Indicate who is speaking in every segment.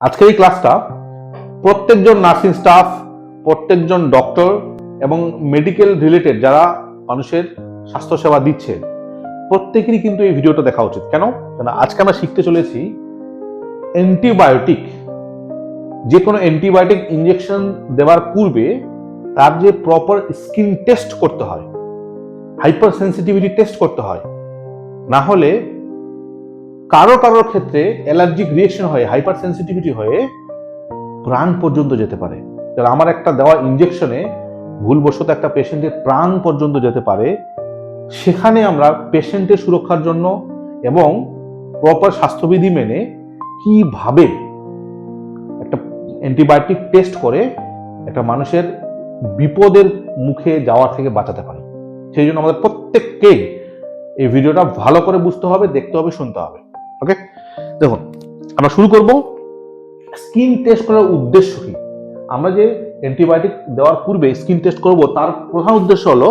Speaker 1: আজকের এই ক্লাসটা প্রত্যেকজন নার্সিং স্টাফ, প্রত্যেকজন ডক্টর এবং মেডিকেল রিলেটেড যারা মানুষের স্বাস্থ্যসেবা দিচ্ছে, প্রত্যেকেরই কিন্তু এই ভিডিওটা দেখা উচিত। কেন? কেন আজকে আমরা শিখতে চলেছি অ্যান্টিবায়োটিক। যে কোনো অ্যান্টিবায়োটিক ইঞ্জেকশন দেওয়ার পূর্বে তার যে প্রপার স্কিন টেস্ট করতে হয় হাইপার সেন্সিটিভিটি টেস্ট করতে হয়। না হলে কারও কারোর ক্ষেত্রে অ্যালার্জিক রিয়েকশন হয়ে হাইপার সেন্সিটিভিটি হয়ে প্রাণ পর্যন্ত যেতে পারে। কারণ আমার একটা দেওয়া ইঞ্জেকশনে ভুলবশত একটা পেশেন্টের প্রাণ পর্যন্ত যেতে পারে। সেখানে আমরা পেশেন্টের সুরক্ষার জন্য এবং প্রপার স্বাস্থ্যবিধি মেনে কীভাবে একটা অ্যান্টিবায়োটিক টেস্ট করে একটা মানুষের বিপদের মুখে যাওয়ার থেকে বাঁচাতে পারি। সেই জন্য আমাদের প্রত্যেককে এই ভিডিওটা ভালো করে বুঝতে হবে, দেখতে হবে, শুনতে হবে। ওকে দেখুন, আমরা শুরু করব। স্কিন টেস্ট করার উদ্দেশ্য কি? আমরা যে অ্যান্টিবায়োটিক দেওয়ার পূর্বে স্কিন টেস্ট করব, তার প্রধান উদ্দেশ্য হলো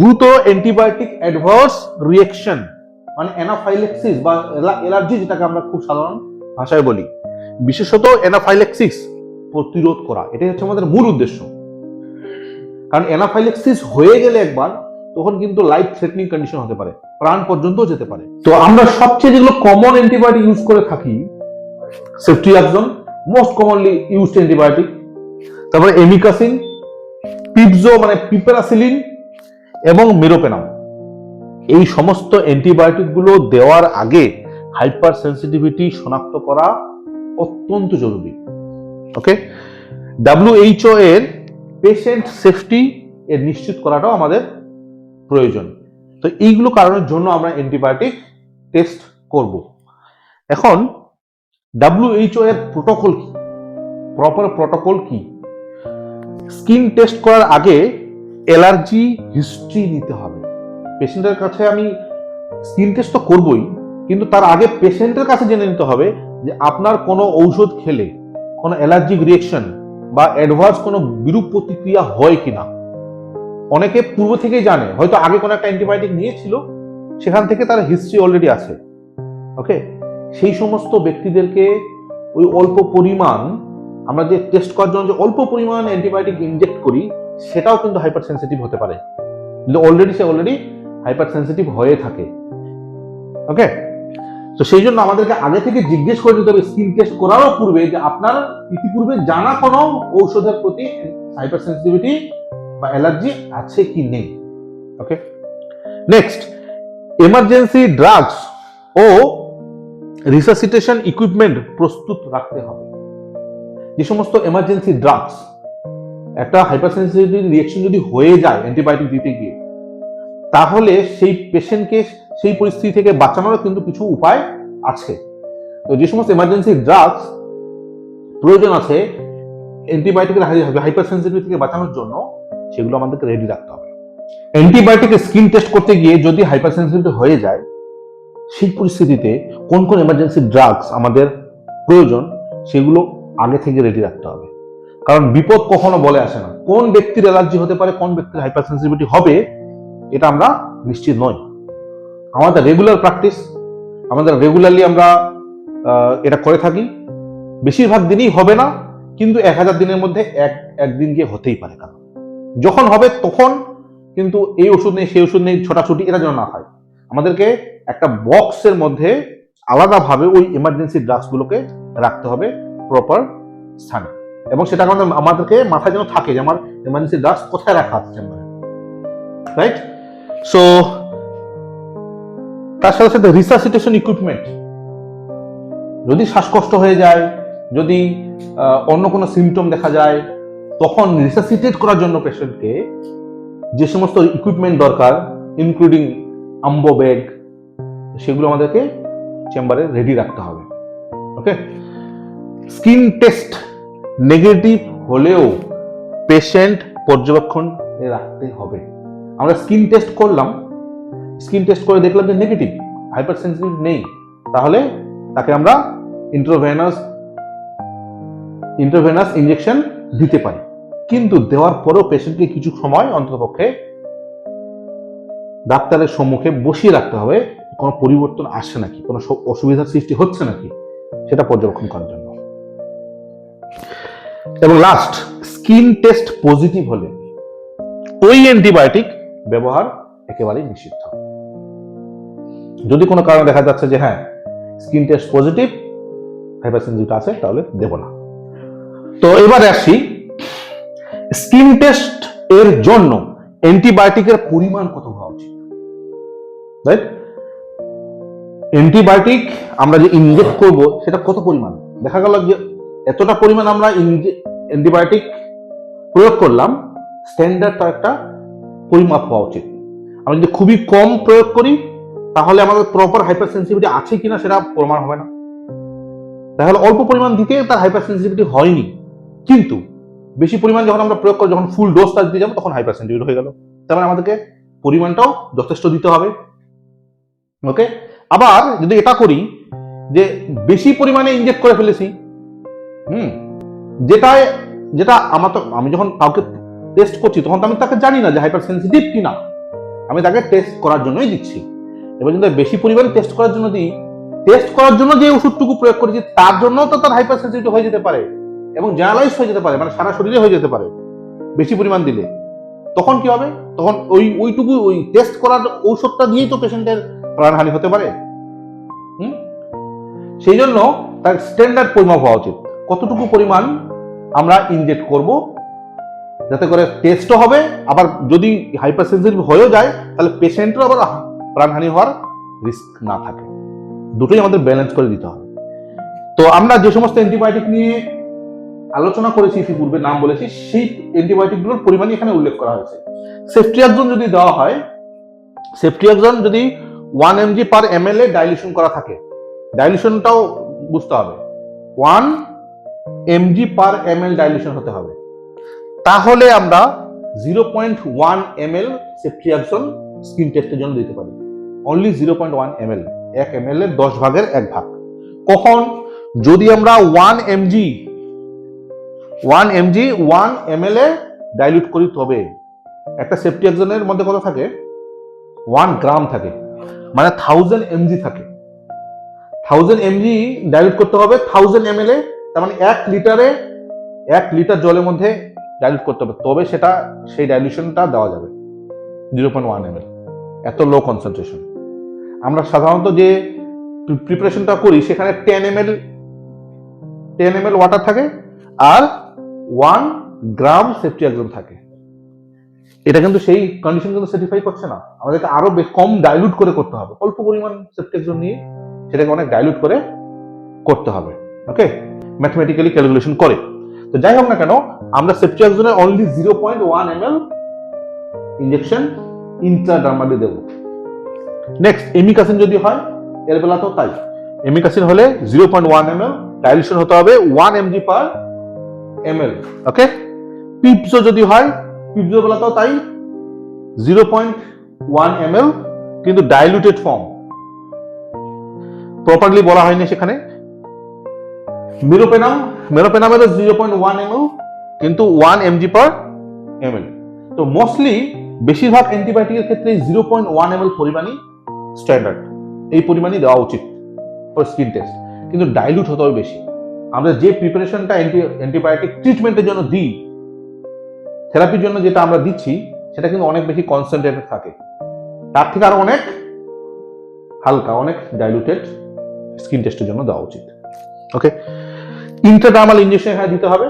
Speaker 1: গুরুতর অ্যান্টিবায়োটিক অ্যাডভার্স রিয়েকশন মানে অ্যানাফাইলেক্সিস বা অ্যালার্জি যেটাকে আমরা খুব সাধারণ ভাষায় বলি। বিশেষত অ্যানাফাইলেক্সিস প্রতিরোধ করা, এটাই হচ্ছে আমাদের মূল উদ্দেশ্য। কারণ অ্যানাফাইলেক্সিস হয়ে গেলে একবার, তখন কিন্তু লাইফ থ্রেটনিং কন্ডিশন হতে পারে। প্রাণ পর্যন্ত যেতে পারে। তো আমরা সবচেয়ে যেগুলো কমন অ্যান্টিবায়োটিক ইউজ করে থাকি ceftriaxone most commonly used antibiotic তারপরে এমিকাসিন পিপজো মানে পিপেরাসিলিন এবং মেরোপেনাম এই সমস্ত অ্যান্টিবায়োটিকগুলো দেওয়ার আগে হাইপার সেন্সিটিভিটি শনাক্ত করা অত্যন্ত জরুরি। ওকে ডাব্লিউএইচও এর পেশেন্ট সেফটি এর নিশ্চিত করাটাও আমাদের প্রয়োজন। তো এইগুলো কারণের জন্য আমরা অ্যান্টিবায়োটিক টেস্ট করব। এখন ডাব্লিউএইচও এর প্রোটোকল কি? প্রপার প্রোটোকল কি? স্কিন টেস্ট করার আগে অ্যালার্জি হিস্ট্রি নিতে হবে। পেশেন্টের কাছে আমি স্কিন টেস্ট তো করবই, কিন্তু তার আগে পেশেন্টের কাছে জেনে নিতে হবে যে আপনার কোনো ঔষধ খেলে কোনো অ্যালার্জিক রিয়েকশন বা অ্যাডভান্স কোনো বিরূপ প্রতিক্রিয়া হয় কিনা। অনেকে পূর্ব থেকেই জানে, হয়তো আগে কোনো একটা অ্যান্টিবায়োটিক নিয়েছিল, সেখান থেকে তার হিস্ট্রি অলরেডি আছে। ওকে সেই সমস্ত ব্যক্তিদেরকে ওই অল্প পরিমাণ, আমরা যে টেস্ট করার জন্য যে অল্প পরিমাণ অ্যান্টিবায়োটিক ইনজেক্ট করি, সেটাও কিন্তু হাইপার সেন্সিটিভ হতে পারে। অলরেডি সে অলরেডি হাইপার সেন্সিটিভ হয়ে থাকে। ওকে তো সেই জন্য আমাদেরকে আগে থেকে জিজ্ঞেস করে নিতে হবে স্কিন টেস্ট করারও পূর্বে যে আপনার ইতিপূর্বে জানা কোনো ঔষধের প্রতি হাইপার সেন্সিটিভিটি বা অ্যালার্জি আছে কি নেই? ওকে নেক্সট এমার্জেন্সি ড্রাগস ও রিসাসিটেশন ইকুইপমেন্ট প্রস্তুত রাখতে হবে। যে সমস্ত এমার্জেন্সি ড্রাগস একটা হাইপারসেন্সিটিভ রিয়েকশন যদি হয়ে যায় অ্যান্টিবায়োটিক দিতে গিয়ে, তাহলে সেই পেশেন্টকে সেই পরিস্থিতি থেকে বাঁচানোরও কিন্তু কিছু উপায় আছে। তো যে সমস্ত এমার্জেন্সি ড্রাগস প্রয়োজন আছে অ্যান্টিবায়োটিকের হাইপার সেন্সিটিভ থেকে বাঁচানোর জন্য সেগুলো আমাদেরকে রেডি রাখতে হবে। অ্যান্টিবায়োটিক স্কিন টেস্ট করতে গিয়ে যদি হাইপার সেন্সিটিভ হয়ে যায়, সেই পরিস্থিতিতে কোন কোন এমার্জেন্সি ড্রাগস আমাদের প্রয়োজন, সেগুলো আগে থেকে রেডি রাখতে হবে। কারণ বিপদ কখনো বলে আসে না। কোন ব্যক্তির অ্যালার্জি হতে পারে, কোন ব্যক্তির হাইপার সেন্সিটিভিটি হবে, এটা আমরা নিশ্চিত নই। আমাদের রেগুলার প্র্যাকটিস আমাদের রেগুলারলি আমরা এটা করে থাকি। বেশিরভাগ দিনই হবে না, কিন্তু এক হাজার দিনের মধ্যে এক, একদিন গিয়ে হতেই পারে কারণ। যখন হবে তখন কিন্তু এই ওষুধ নেই, সেই ওষুধ নেই, ছোটাছুটি এটা যেন না হয়। আমাদেরকে একটা বক্সের মধ্যে আলাদাভাবে ওই এমার্জেন্সি ড্রাগসগুলোকে রাখতে হবে প্রপার স্থানে। এবং সেটা আমাদের আমাদেরকে মাথায় যেন থাকে যে আমার এমার্জেন্সি ড্রাগস কোথায় রাখা আছে চেম্বারে রাইট সো তার সাথে সাথে রিসাসিটেশন ইকুইপমেন্ট যদি শ্বাসকষ্ট হয়ে যায়, যদি অন্য কোনো সিমটম দেখা যায় তখন রিসাসিটেট করার জন্য পেশেন্টকে যে সমস্ত ইকুইপমেন্ট দরকার ইনক্লুডিং আম্বো ব্যাগ সেগুলো আমাদেরকে চেম্বারে রেডি রাখতে হবে। ওকে স্কিন টেস্ট নেগেটিভ হলেও পেশেন্ট পর্যবেক্ষণ রাখতে হবে। আমরা স্কিন টেস্ট করলাম। স্কিন টেস্ট করে দেখলাম যে নেগেটিভ হাইপার সেন্সিটিভ নেই। তাহলে তাকে আমরা ইন্ট্রোভেনাস ইন্ট্রোভেনাস ইঞ্জেকশন দিতে পারি। কিন্তু দেওয়ার পরেও পেশেন্টকে কিছু সময় অন্ততপক্ষে ডাক্তারের সম্মুখে বসিয়ে রাখতে হবে, কোনো পরিবর্তন আসছে নাকি? কোনো অসুবিধার সৃষ্টি হচ্ছে নাকি? সেটা পর্যবেক্ষণ করার জন্য। এবং লাস্ট স্কিন টেস্ট পজিটিভ হলে ওই অ্যান্টিবায়োটিক ব্যবহার একেবারেই নিষিদ্ধ। যদি কোনো কারণে দেখা যাচ্ছে যে হ্যাঁ স্কিন টেস্ট পজিটিভ হাইপারসেন্সিটিভ আছে, তাহলে দেব না। তো এবারে আসি স্কিন টেস্ট এর জন্য অ্যান্টিবায়োটিকের পরিমাণ কত হওয়া উচিত? রাইট অ্যান্টিবায়োটিক আমরা যে ইনজেক্ট করব, সেটা কত পরিমাণ? দেখা গেল যে এতটা পরিমাণ আমরা অ্যান্টিবায়োটিক প্রয়োগ করলাম স্ট্যান্ডার্ড তার একটা পরিমাপ হওয়া উচিত। আমরা যদি খুবই কম প্রয়োগ করি, তাহলে আমাদের প্রপার হাইপার সেন্সিটিভিটি আছে কিনা সেটা প্রমাণ হবে না। তাহলে অল্প পরিমাণ দিতে তার হাইপার সেন্সিটিভিটি হয়নি। কিন্তু বেশি পরিমাণ যখন আমরা প্রয়োগ করি, যখন ফুল ডোজটা দিতে যাব, তখন হাইপার সেন্সিটিভ হয়ে গেল। তার মানে আমাদেরকে পরিমাণটাও যথেষ্ট দিতে হবে। ওকে আবার যদি এটা করি, যে বেশি পরিমাণে ইনজেক্ট করে ফেলেছি, হুম? যেটায়, যেটা আমার তো, আমি যখন কাউকে টেস্ট করছি, তখন তো আমি তাকে জানি না যে হাইপার সেন্সিটিভ কিনা। আমি তাকে টেস্ট করার জন্যই দিচ্ছি। এবার যদি বেশি পরিমাণে টেস্ট করার জন্য দিই টেস্ট করার জন্য যে ওষুধটুকু প্রয়োগ করেছি, তার জন্য তো তার হাইপার সেন্সিটিভ হয়ে যেতে পারে। এবং জেনারেলাইজ হয়ে যেতে পারে মানে সারা শরীরে হয়ে যেতে পারে, বেশি পরিমাণ দিলে। তখন কি হবে? তখন ওই, ওইটুকু ওই টেস্ট করার ঔষধটা দিয়েই তো পেশেন্টের প্রাণহানি হতে পারে। হুম? সেই জন্য তার স্ট্যান্ডার্ড পরিমাপ হওয়া উচিত। কতটুকু পরিমাণ আমরা ইনজেক্ট করব, যাতে করে টেস্টও হবে, আবার যদি হাইপার সেন্সিটিভ হয়েও যায়, তাহলে পেশেন্টেরও আবার প্রাণহানি হওয়ার রিস্ক না থাকে। দুটোই আমাদের ব্যালেন্স করে দিতে হবে। তো আমরা যে সমস্ত অ্যান্টিবায়োটিক নিয়ে আলোচনা করেছি ইতিপূর্বে, নাম বলেছি, সেই অ্যান্টিবায়োটিকগুলোর পরিমাণই এখানে উল্লেখ করা হয়েছে। সেফট্রিয়াকজন যদি দেওয়া হয় সেফট্রিয়াকজন যদি one mg per M L এ ডাইলিউশন করা থাকে ডাইলিউশনটাও বুঝতে হবে। One mg per ml dilution হতে হবে। তাহলে আমরা zero point one ml ceftriaxone skin টেস্টের জন্য দিতে পারি। Only zero point one ml এক এম এল এর দশ ভাগের এক ভাগ। কখন? যদি আমরা one mg one mg, one ml এ ডাইলিউট করি তবে। একটা সেফটি একজনের মধ্যে কত থাকে? ওয়ান গ্রাম থাকে। মানে থাউজেন্ড এমজি থাকে। থাউজেন্ড এমজি ডাইলিউট করতে হবে থাউজেন্ড এম এল এ তার মানে এক লিটারে এক লিটার জলের মধ্যে ডাইলিউট করতে হবে। তবে সেটা, সেই ডাইলিউশনটা দেওয়া যাবে। Zero point one M L এত লো কনসেন্ট্রেশন আমরা সাধারণত যে প্রিপারেশনটা করি, সেখানে ten ml ten ml water থাকে। আর ওয়ান গ্রাম সেফটি একজন থাকে। এটা কিন্তু সেই কন্ডিশন কিন্তু সার্টিফাই করছে না। আমাদেরকে আরও কম ডাইলুট করে করতে হবে। অল্প পরিমাণ সেফটি একজন নিয়ে সেটাকে অনেক ডাইলুট করে করতে হবে। ওকে ম্যাথমেটিক্যালি ক্যালকুলেশন করে। তো যাই হোক না কেন, আমরা সেফটি একজনের only zero point one M L injection intradermally দেব। নেক্সট এমিকাসিন যদি হয়, এর বেলাতেও তাই। এমিকাসিন হলে zero point one M L dilution হতে হবে one mg per M okay পিপসো যদি হয় পিপসো বেলাতেও তাই জিরো পয়েন্ট ওয়ান কিন্তু ডাইলুটেড ফর্ম প্রপারলি বলা হয়নি সেখানে। মেরোপেনাম মেরোপেনামেরও জিরো পয়েন্ট ওয়ান কিন্তু ওয়ান এমজি পার এল তো মোস্টলি বেশিরভাগ অ্যান্টিবায়োটিকের ক্ষেত্রে zero point one M L পরিমাণই স্ট্যান্ডার্ড এই পরিমাণই দেওয়া উচিত ফর স্কিন টেস্ট কিন্তু ডাইলুট হতে হবে বেশি। আমরা যে প্রিপারেশনটা অ্যান্টি অ্যান্টিবায়োটিক ট্রিটমেন্টের জন্য দিই থেরাপির জন্য যেটা আমরা দিচ্ছি, সেটা কিন্তু অনেক বেশি কনসেন্ট্রেটেড থাকে। তার থেকে আরও অনেক হালকা, অনেক ডাইলুটেড স্কিন টেস্টের জন্য দেওয়া উচিত। ওকে ইন্টারডার্মাল ইঞ্জেকশন এখানে দিতে হবে।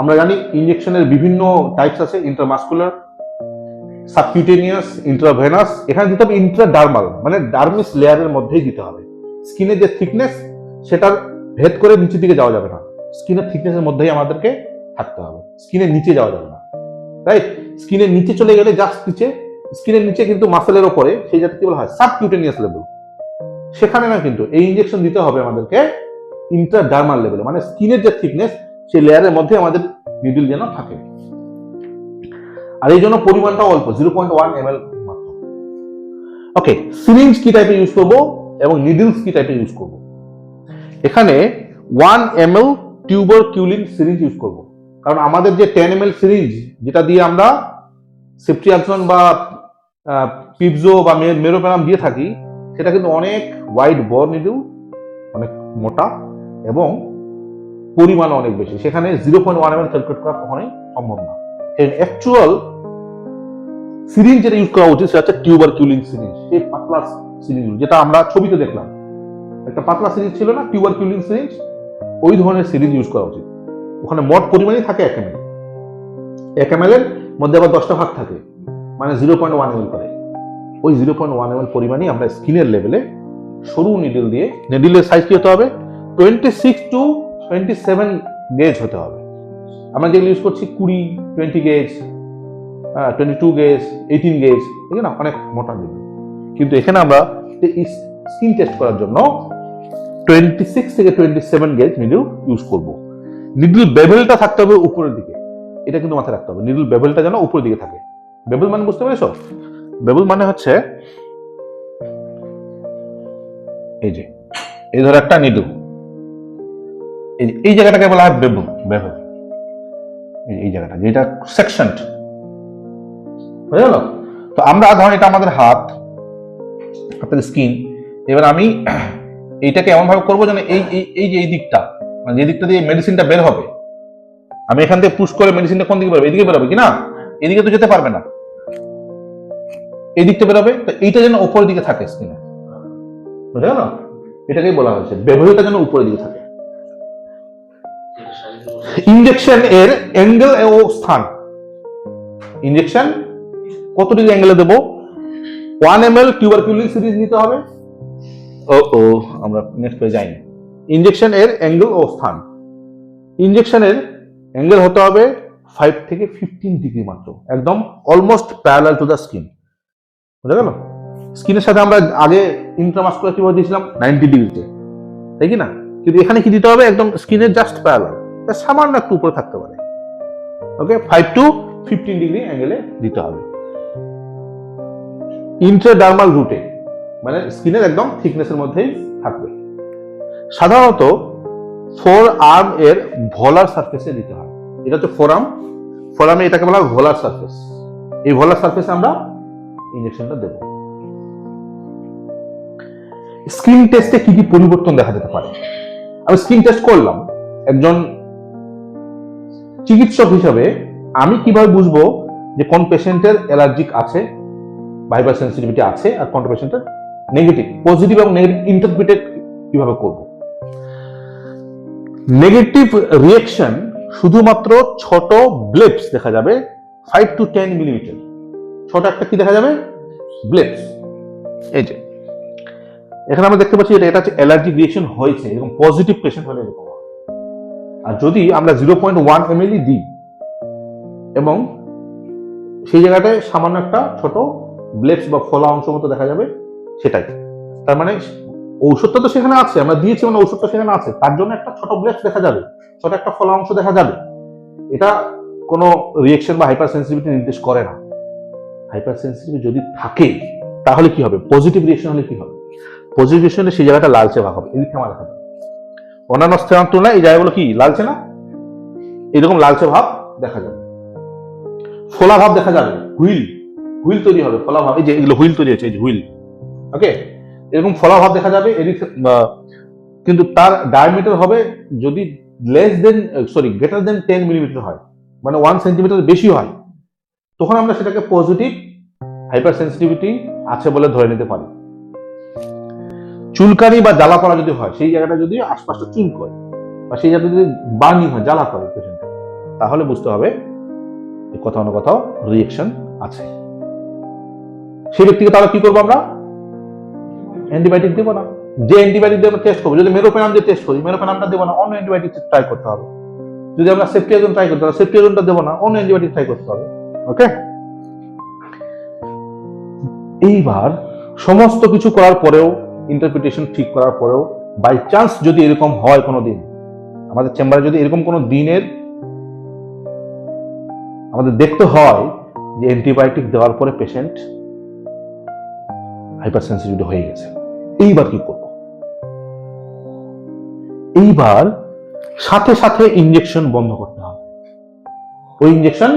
Speaker 1: আমরা জানি ইঞ্জেকশনের বিভিন্ন টাইপস আছে ইন্টারমাস্কুলার সাবকিউটেনিয়াস ইন্ট্রাভেনাস এখানে দিতে হবে ইন্ট্রাডার্মাল মানে ডার্মিস লেয়ারের মধ্যেই দিতে হবে। স্কিনের যে থিকনেস সেটার ভেদ করে নিচের দিকে যাওয়া যাবে না। স্কিনের থিকনেসের মধ্যেই আমাদেরকে থাকতে হবে। স্কিনের নিচে যাওয়া যাবে না। রাইট স্কিনের নিচে চলে গেলে জাস্ট নিচে স্কিনের নিচে কিন্তু মাসেলের ওপরে সেই জাতীয় কি বলা হয়? সাবকিউটেনিয়াস লেভেল সেখানে না কিন্তু এই ইঞ্জেকশন দিতে হবে আমাদেরকে ইন্টারডার্মাল লেভেলে মানে স্কিনের যে থিকনেস সেই লেয়ারের মধ্যে আমাদের নিডিল যেন থাকে। আর এই জন্য পরিমাণটা অল্প zero point one ml okay syringe কি টাইপের ইউজ করব এবং নিডলস কি টাইপের ইউজ করব? এখানে one ml tuberculin syringe use করব। কারণ আমাদের যে টেন এম এল সিরিঞ্জ যেটা দিয়ে আমরা সেফটি সেফট্রিয়াকশন বা পিপজো বা মেরোপ্যানাম দিয়ে থাকি, সেটা কিন্তু অনেক ওয়াইড বর নিডল অনেক মোটা এবং পরিমাণ অনেক বেশি। সেখানে zero point one ml calculate করা কখনোই সম্ভব না। অ্যাকচুয়াল সিরিঞ্জ যেটা ইউজ করা উচিত, সেটা হচ্ছে টিউবার কিউলিং সিরিঞ্জ সেই পাতলা সিরিঞ্জ যেটা আমরা ছবিতে দেখলাম। একটা পাতলা সিরিজ ছিল না, টিউবার কিউলিং সিরিজ, ওই ধরনের সিরিজ ইউজ করা উচিত। ওখানে মোট পরিমাণই থাকে এক এম এল এক এম এর মধ্যে আবার দশটা ভাগ থাকে মানে জিরো পয়েন্ট ওয়ান এম করে। ওই জিরো পয়েন্ট ওয়ান এম পরিমাণই আমরা স্কিনের লেভেলে সরু নিডল দিয়ে নিডলের সাইজ কি হতে হবে? Twenty six to twenty seven gauge হতে হবে। আমরা যেগুলো ইউজ করছি, কুড়ি twenty gauge twenty two gauge eighteen gauge ঠিক না অনেক মোটা নিডল কিন্তু এখানে আমরা স্কিন টেস্ট করার জন্য টোয়েন্টি সিক্স থেকে twenty seven gauge needle use করব। নিডল বেভেলটা থাকতে হবে উপরের দিকে। এটা কিন্তু মাথায় রাখতে হবে। নিডল বেভেলটা যেন উপরের দিকে থাকে। বেবল মানে বুঝতে পেরেছ? বেবল মানে হচ্ছে এই যে, এই ধরো একটা নিডল এই এই জায়গাটাকে বলা হয় বেবল বেবল এই- জায়গাটা যেটা সেকশন বুঝে গেল তো আমরা ধরেন এটা আমাদের হাত আপনাদের স্কিন এবার আমি এইটাকে এমন ভাবে করব যেন এই, এই- যে এই দিকটা মানে যে দিকটা দিয়ে মেডিসিনটা বের হবে, আমি এখান থেকে পুশ করে মেডিসিনটা কোন দিকে বেরোবে? এদিকে বেরোবে কি না? এদিকে তো যেতে পারবে না। এই দিকটা বেরোবে, তো এইটা যেন উপরের দিকে থাকে স্কিনে বুঝে গেল এটাকেই বলা হয়েছে বেভেলটা যেন উপরের দিকে থাকে। ইনজেকশন এর অ্যাঙ্গেল ও স্থান। ইনজেকশন কত ডিগ্রি অ্যাঙ্গেলে দেবো? One M L tuberculin syringe নিতে হবে। ও ও আমরা নেক্সট পেয়ে যাইনি। ইনজেকশন এর অ্যাঙ্গেল ও স্থান। ইনজেকশনের অ্যাঙ্গেল হতে হবে ফাইভ থেকে ফিফটিন ডিগ্রি মাত্র। একদম almost parallel to the skin বুঝা গেল? স্কিনের সাথে আমরা আগে ইন্ট্রামাস্কুলার কীভাবে দিয়েছিলাম? নাইনটি ডিগ্রিতে তাই কি না? কিন্তু এখানে কি দিতে হবে? একদম স্কিনের জাস্ট প্যারালাল সামান্য একটু উপরে থাকতে পারে। Okay five to fifteen degree অ্যাঙ্গেলে দিতে হবে। ইন্ট্রাডার্মাল রুটে মানে স্কিনের একদম থিকনেসের মধ্যেই থাকবে। সাধারণত ফোর আর্ম এর ভলার সারফেসে দিতে হয়। এটা হচ্ছে ফোর আর্ম ফোর আর্মে এটাকে বলা হয় ভোলার সারফেস এই ভোলার সারফেসে আমরা ইঞ্জেকশনটা দেব। স্কিন টেস্টে কি কি পরিবর্তন দেখা যেতে পারে? আমি স্কিন টেস্ট করলাম। একজন চিকিৎসক হিসাবে আমি কীভাবে বুঝব যে কোন পেশেন্টের অ্যালার্জিক আছে ভাইবার সেন্সিটিভিটি আছে আর কোন পেশেন্টের নেগেটিভ পজিটিভ এবং নেগেটিভ ইন্টারপ্রিটেড কীভাবে করব? নেগেটিভ রিয়েকশন শুধুমাত্র ছোট ব্লেপস দেখা যাবে ফাইভ টু টেন মিলিমিটার ছোট একটা কি দেখা যাবে? ব্লেপস এই যে। এখানে আমরা দেখতে পাচ্ছি এটা হচ্ছে অ্যালার্জিক রিয়েকশন হয়েছে এরকম পজিটিভ পেশেন্ট হলে এরকম আর যদি আমরা জিরো পয়েন্ট ওয়ান এমএলই দিই এবং সেই জায়গাটায় সামান্য একটা ছোট ব্লেপস বা ফলা অংশ মতো দেখা যাবে সেটাই। তার মানে ঔষধটা তো সেখানে আছে, আমরা দিয়েছি মানে ঔষধটা সেখানে আছে। তার জন্য একটা ছোট ব্লেস দেখা যাবে, ছোট একটা ফলা অংশ দেখা যাবে। এটা কোনো রিয়েকশন বা হাইপার সেন্সিটিভিটি নির্দেশ করে না। হাইপার সেন্সিটিভ যদি থাকে, তাহলে কি হবে? পজিটিভ রিয়েকশন হলে কি হবে? পজিটিভ রিয়েকশন সেই জায়গাটা লালচে ভাব হবে। এদিকে আমার দেখা অন্যান্য স্থানের তুলনায় এই জায়গাগুলো কি? লালচে না? এরকম লালচে ভাব দেখা যাবে। ফোলা ভাব দেখা যাবে। হুইল। হুইল তৈরি হবে, ফোলা ভাব। এই যে এগুলো হুইল তৈরি হচ্ছে এই যে হুইল। ওকে এরকম ফলা ভাব দেখা যাবে কিন্তু তার ডায়ামিটার হবে যদি less than sorry greater than ten millimetre হয় মানে ওয়ান সেন্টিমিটার বেশি হয়, তখন আমরা সেটাকে পজিটিভ হাইপার সেন্সিটিভিটি আছে বলে ধরে নিতে পারি। চুলকানি বা জ্বালা পড়া যদি হয়, সেই জায়গাটা যদি আশপাশটা চুল করে, বা সেই জায়গাটা যদি বার্নিং হয়, জ্বালা করে পেশেন্ট তাহলে বুঝতে হবে কোথাও না কোথাও রিয়েকশন আছে। সেই ব্যক্তিকে তাহলে কি করব আমরা? অ্যান্টিবায়োটিক দেবো না। যে অ্যান্টিবায়োটিক দিয়ে টেস্ট করব, যদি মেরোপেনাম দিয়ে টেস্ট করি মেরোপেনামটা দেবো না, অন্য অ্যান্টিবায়োটিক ট্রাই করতে হবে। যদি আমরা সেফটিয়াজন ট্রাই করতে হবে সেফটিয়াজনটা দেবো না, অন্য অ্যান্টিবায়োটিক ট্রাই করতে হবে ওকে এইবার সমস্ত কিছু করার পরেও ইন্টারপ্রিটেশন ঠিক করার পরেও বাই চান্স যদি এরকম হয় কোনো দিন আমাদের চেম্বারে যদি এরকম কোনো দিনের আমাদের দেখতে হয় যে অ্যান্টিবায়োটিক দেওয়ার পরে পেশেন্ট হাইপার সেন্সিটিভ হয়ে গেছে। এইবার কি করব? এইবার সাথে সাথে ইঞ্জেকশন বন্ধ করতে হবে। ওই ইঞ্জেকশন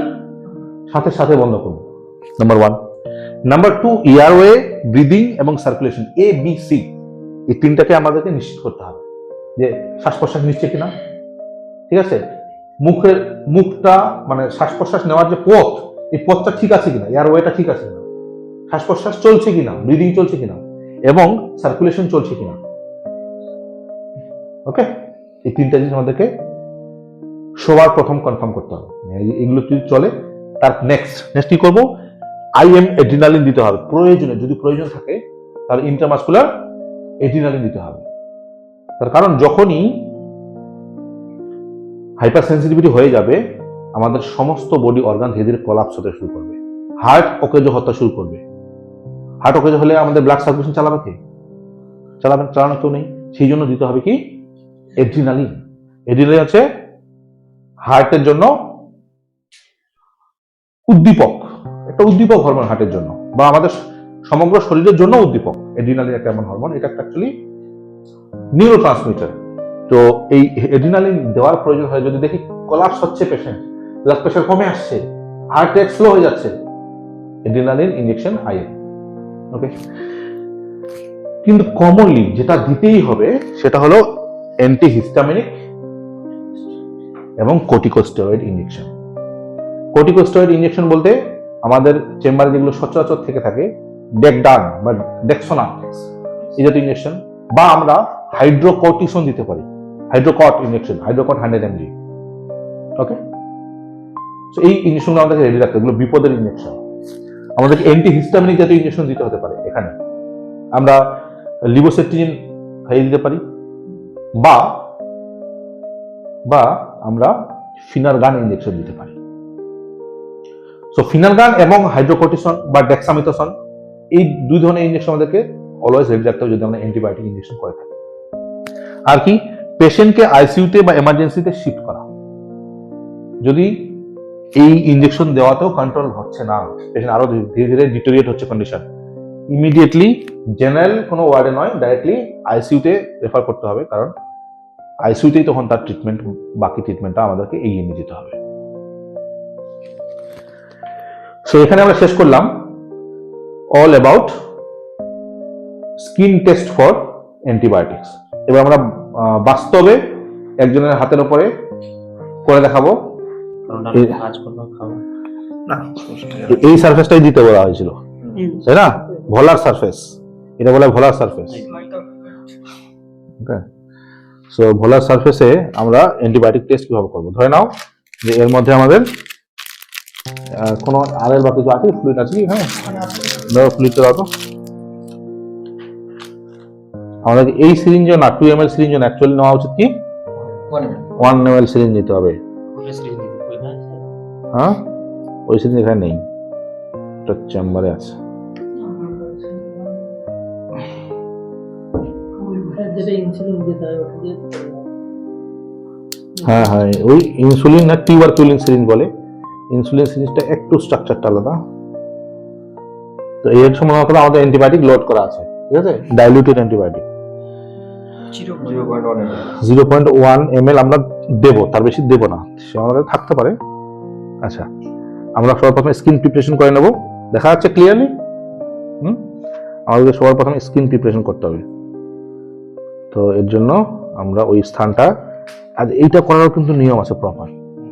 Speaker 1: সাথে সাথে বন্ধ করব। Number one number two airway breathing এবং সার্কুলেশন এ বি সি এই তিনটাকে আমাদেরকে নিশ্চিত করতে হবে। যে শ্বাস প্রশ্বাস নিচ্ছে কিনা? ঠিক আছে? মুখের, মুখটা মানে শ্বাস প্রশ্বাস নেওয়ার যে পথ, এই পথটা ঠিক আছে কিনা? এয়ার ওয়েটা ঠিক আছে কিনা? শ্বাস প্রশ্বাস চলছে কিনা? ব্রিদিং চলছে কিনা? এবং সার্কুলেশন চলছে কিনা? ওকে এই তিনটা জিনিস আমাদেরকে সবার প্রথম কনফার্ম করতে হবে। এগুলো যদি চলে, তার নেক্সট নেক্সট কি করব? আইএম এড্রিনালিন দিতে হবে। প্রয়োজনে, যদি প্রয়োজন থাকে, তাহলে ইন্টারমাসকুলার এড্রিনালিন দিতে হবে। তার কারণ যখনই হাইপার সেন্সিটিভিটি হয়ে যাবে, আমাদের সমস্ত বডি অর্গান ধীরে ধীরে কলাপস হতে শুরু করবে। হার্ট ওকেজ হতে শুরু করবে। হার্ট অকেজ হলে আমাদের ব্লাড সার্কুলেশন চালাবে কে? চালাবে চালানো কেউ নেই। সেই জন্য দিতে হবে কি? এড্রিনালিন এড্রিনালিন হচ্ছে হার্টের জন্য উদ্দীপক। একটা উদ্দীপক হরমোন হার্টের জন্য। বা আমাদের সমগ্র শরীরের জন্য উদ্দীপক। এড্রিনালিন একটা এমন হরমোন এটা অ্যাকচুয়ালি নিউরো ট্রান্সমিটার তো এই এড্রিনালিন দেওয়ার প্রয়োজন হয় যদি দেখি কলাপস হচ্ছে পেশেন্ট ব্লাড প্রেশার কমে আসছে হার্ট রেট স্লো হয়ে যাচ্ছে এড্রিনালিন ইনজেকশন হাই ওকে কিন্তু কমনলি যেটা দিতেই হবে, সেটা হলো অ্যান্টিহিস্টামিনিক এবং কর্টিকোস্টেরয়েড ইঞ্জেকশন কর্টিকোস্টেরয়েড ইঞ্জেকশন বলতে আমাদের চেম্বারে যেগুলো সচরাচর থেকে থাকে ডেকডান বা ডেক্সোনা এই জাতীয় ইনজেকশন বা আমরা হাইড্রোকর্টিসন দিতে পারি। Hydrocort injection hydrocort hundred mg okay এই ইনজেকশনগুলো আমাদেরকে রেডি রাখতে এগুলো বিপদের ইনজেকশন আমাদেরকে অ্যান্টি হিস্টামিনিক জাতীয় ইনজেকশন দিতে হতে পারে এখানে। আমরা লিবোসেট্রিজিন খাইয়ে দিতে পারি, বা বা আমরা ফিনারগান ইনজেকশন দিতে পারি। সো ফিনারগান এবং হাইড্রোকর্টিসন বা ডেক্সামিথোসন এই দুই ধরনের ইনজেকশন আমাদেরকে অলওয়েজ রেডি রাখতে হবে যদি আমরা অ্যান্টিবায়োটিক ইনজেকশন করে থাকি। আর কি পেশেন্টকে আইসিইউতে বা এমার্জেন্সিতে শিফট করা। যদি এই ইনজেকশন দেওয়াতেও কন্ট্রোল হচ্ছে না। পেশেন্ট আরও ধীরে ধীরে ডিটোরিয়েট হচ্ছে কন্ডিশন ইমিডিয়েটলি জেনারেল কোনো ওয়ার্ডে নয় ডাইরেক্টলি আইসিইউতে রেফার করতে হবে, কারণ আইসিইউতেই তখন তার ট্রিটমেন্ট বাকি ট্রিটমেন্টটা আমাদেরকে এগিয়ে নিয়ে যেতে হবে। সো এখানে আমরা শেষ করলাম। All about skin test for antibiotics এবার আমরা বাস্তবে একজনের হাতের ওপরে করে দেখাবো। এই- সারফেসটাই দিতে বলা হয়েছিল। তাই না? ভোলার সারফেস এটা বলে ভোলার সারফেস ওকে সো ভোলার সারফেসে আমরা অ্যান্টিবায়োটিক টেস্ট কীভাবে করব? ধরে নাও যে এর মধ্যে আমাদের কোনো আলের বা কিছু আছে? ফ্লুইড আছে কি? হ্যাঁ। ফ্লুইডটা দাও তো। আমাদের এই সিরিঞ্জ না two M L syringe actually নেওয়া উচিত কি? ওয়ান এম এল সিরিঞ্জ নিতে হবে। হ্যাঁ? ওই সিরিঞ্জ এখানে নেই। ওটা চেম্বারে আছে।
Speaker 2: হয়।
Speaker 1: হ্যাঁ হ্যাঁ ওই ইনসুলিন না টিউবারকুলিন সিরিঞ্জ বলে। ইনসুলিন সিরিঞ্জটা একটু স্ট্রাকচারটা আলাদা। তো এর সময় করে আমাদের অ্যান্টিবায়োটিক লোড করা আছে। ঠিক আছে? Diluted antibiotic zero point one ml আমরা দেবো তার বেশি দেবো না। সে আমাদের থাকতে পারে। আচ্ছা আমরা সবার প্রথমে স্কিন প্রিপারেশন করে নেব। দেখা যাচ্ছে ক্লিয়ারলি হুম? আমাদের সবার প্রথমে স্কিন প্রিপারেশন করতে হবে। তো এর জন্য আমরা ওই স্থানটা আর এইটা করারও কিন্তু নিয়ম আছে প্রপার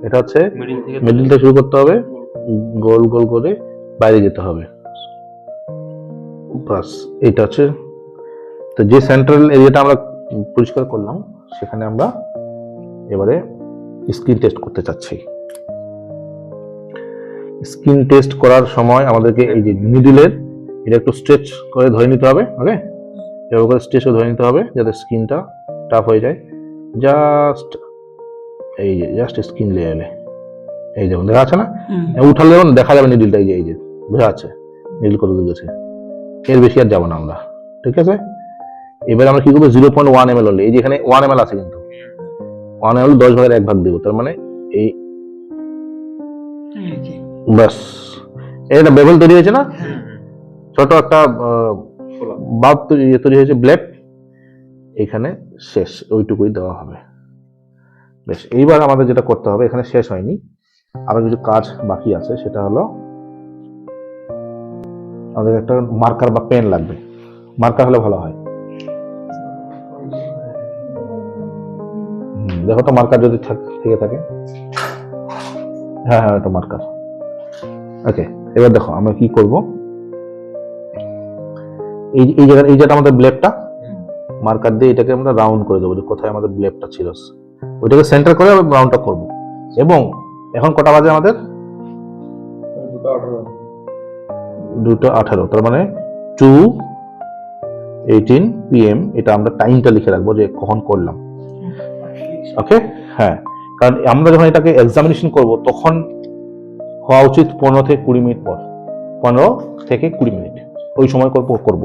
Speaker 1: এটা হচ্ছে
Speaker 3: মিডিল থেকে
Speaker 1: মিডিলটা শুরু করতে হবে গোল গোল করে বাইরে যেতে হবে। বাস এইটা হচ্ছে তো যে সেন্ট্রাল এরিয়াটা আমরা পরিষ্কার করলাম সেখানে আমরা এবারে স্কিন টেস্ট করতে চাচ্ছি। স্কিন টেস্ট করার সময় আমাদেরকে এই যে নিডিলের এটা একটু স্ট্রেচ করে ধরে নিতে হবে ওকে এভাবে করে স্ট্রেচ করে ধরে নিতে হবে যাতে স্কিনটা টাফ হয়ে যায়। জাস্ট এই যে জাস্ট স্কিন লেয়ারে এই যেমন দেখা যাচ্ছে না? উঠালে দেখা যাবে নিডিলটা এই যে এই যে বোঝা যাচ্ছে? নিডিল কত দূর গেছে? এর বেশি আর যাব না আমরা ঠিক আছে? এবার আমরা কি করব? Zero point one M L হলে এই যে এখানে ওয়ান এম এল আছে কিন্তু। ওয়ান এম এল দশ ভাগের এক ভাগ দেবো তার মানে এই ব্যাস। এটা বেভেল তৈরি হয়েছে না? ছোট একটা তৈরি ইয়ে তৈরি হয়েছে ব্লেড। এখানে শেষ ওইটুকুই দেওয়া হবে। বেশ এইবার আমাদের যেটা করতে হবে এখানে শেষ হয়নি। আরও কিছু কাজ বাকি আছে সেটা হলো আমাদের একটা মার্কার বা পেন লাগবে। মার্কার হলে ভালো হয়। দেখো তো মার্কার যদি থাক- থেকে হ্যাঁ হ্যাঁ এটা মার্কার। ওকে এবার দেখো আমরা কি করব? এই এই জায়গা এই জায়গাটা আমাদের ব্লেডটা মার্কার দিয়ে এটাকে আমরা রাউন্ড করে দেবো, যে কোথায় আমাদের ব্লেডটা ছিল। ওইটাকে সেন্টার করে আমরা রাউন্ডটা করব। এবং এখন কটা বাজে আমাদের?
Speaker 3: দুটো আঠারো।
Speaker 1: তার মানে টু এইটিন পিএম এটা আমরা টাইমটা লিখে রাখব যে কখন করলাম। ওকে হ্যাঁ। কারণ আমরা যখন এটাকে এক্সামিনেশন করব, তখন হওয়া উচিত পনেরো থেকে কুড়ি মিনিট পর। পনেরো থেকে কুড়ি মিনিট। ওই সময় করব করব।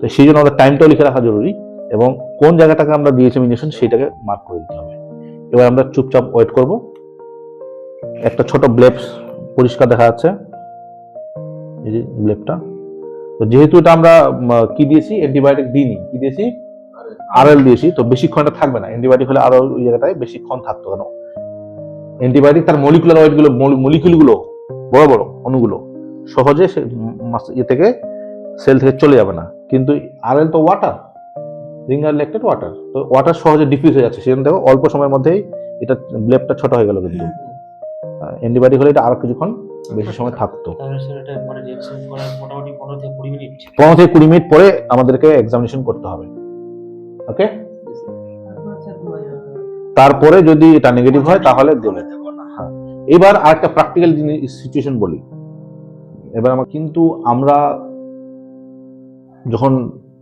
Speaker 1: তো সেই জন্য আমাদের টাইমটাও লিখে রাখা জরুরি এবং কোন জায়গাটাকে আমরা দিয়েছিলাম ইঞ্জেকশন সেইটাকে মার্ক করে দিতে হবে। এবার আমরা চুপচাপ ওয়েট করব। একটা ছোট ব্লেপ পরিষ্কার দেখা যাচ্ছে। এই যে ব্লেপটা তো যেহেতু এটা আমরা কি দিয়েছি? অ্যান্টিবায়োটিক দিইনি। কি দিয়েছি? আরএল দিয়েছি। তো বেশিক্ষণটা থাকবে না। অ্যান্টিবায়োটিক হলে আরও ওই জায়গাটায় বেশিক্ষণ থাকতো কেন? অ্যান্টিবায়োটিক তার মলিকুলার ওয়েটগুলো মলিকুলগুলো বড় বড় অণুগুলো সহজে সে ইয়ে থেকে সেল থেকে চলে যাবে না। কিন্তু আরএল তো ওয়াটার রিঙ্গার লেকটেড ওয়াটার তো ওয়াটার সহজে ডিফিউজ হয়ে যাচ্ছে। সেজন্য দেখো অল্প সময়ের মধ্যেই এটা ব্লেপটা ছোট হয়ে গেল কিন্তু। অ্যান্টিবায়োটিক হলে এটা আরও কিছুক্ষণ বেশি সময় থাকতো।
Speaker 2: মানে পনেরো থেকে কুড়ি মিনিট
Speaker 1: পরে আমাদেরকে এক্সামিনেশন করতে হবে। ওকে তারপরে যদি এটা নেগেটিভ হয় তাহলে দেবে হ্যাঁ। এবার আরেকটা প্র্যাকটিক্যাল সিচুয়েশন বলি। এবার আমার কিন্তু আমরা যখন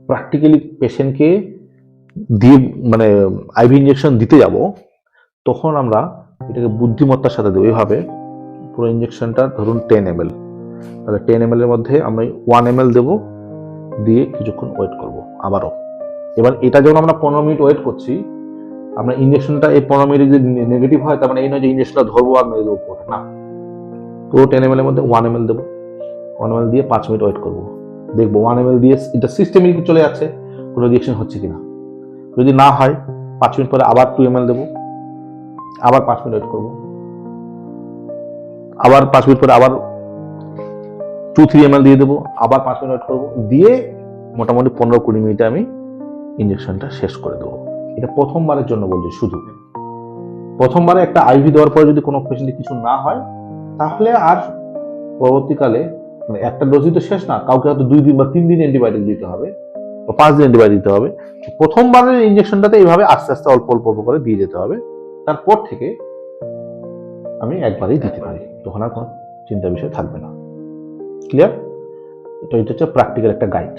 Speaker 1: প্র্যাকটিক্যালি পেশেন্টকে দিয়ে মানে আইভি ইঞ্জেকশন দিতে যাব তখন আমরা এটাকে বুদ্ধিমত্তার সাথে দেবো। এইভাবে পুরো ইঞ্জেকশনটা ধরুন টেন এম এল তাহলে টেন এম এর মধ্যে আমরা ওয়ান এম এল দেবো দিয়ে কিছুক্ষণ ওয়েট করব আবারও। এবার এটা যখন আমরা পনেরো মিনিট ওয়েট করছি আমরা ইঞ্জেকশনটা এই পনেরো মিনিট যদি নেগেটিভ হয়, তার মানে এই নয় যে ইঞ্জেকশনটা ধরবো আর মেরে দেবো না। পুরো টেন এম এর মধ্যে ওয়ান এম এল দেবো। ওয়ান এম এল দিয়ে পাঁচ মিনিট ওয়েট করব। দেখব ওয়ান এম এল দিয়ে এটা সিস্টেমিক চলে যাচ্ছে, কোনো রিয়েকশন হচ্ছে কিনা। যদি না হয়, পাঁচ মিনিট পরে আবার টু এম এল দেবো। আবার পাঁচ মিনিট ওয়েট করব। আবার পাঁচ মিনিট পরে আবার টু থ্রি এম এল দিয়ে দেবো। আবার পাঁচ মিনিট ওয়েট করব। দিয়ে মোটামুটি পনেরো কুড়ি মিনিটে আমি ইঞ্জেকশনটা শেষ করে দেবো। এটা প্রথমবারের জন্য বলছি, শুধু। প্রথমবারে একটা আইভি দেওয়ার পরে যদি কোনো পেশেন্টের কিছু না হয়, তাহলে আর পরবর্তীকালে মানে একটা ডোজই তো শেষ না, কাউকে হয়তো দুই দিন বা তিন দিন অ্যান্টিবায়োটিক দিতে হবে বা পাঁচ দিন অ্যান্টিবায়োটিক দিতে হবে। প্রথমবারের ইঞ্জেকশনটাতে এইভাবে আস্তে আস্তে অল্প অল্প অল্প করে দিয়ে যেতে হবে। তারপর থেকে আমি একবারেই দিতে পারি। তখন আর কোনো চিন্তার বিষয় থাকবে না। ক্লিয়ার এটা এটা হচ্ছে প্র্যাকটিক্যাল একটা গাইড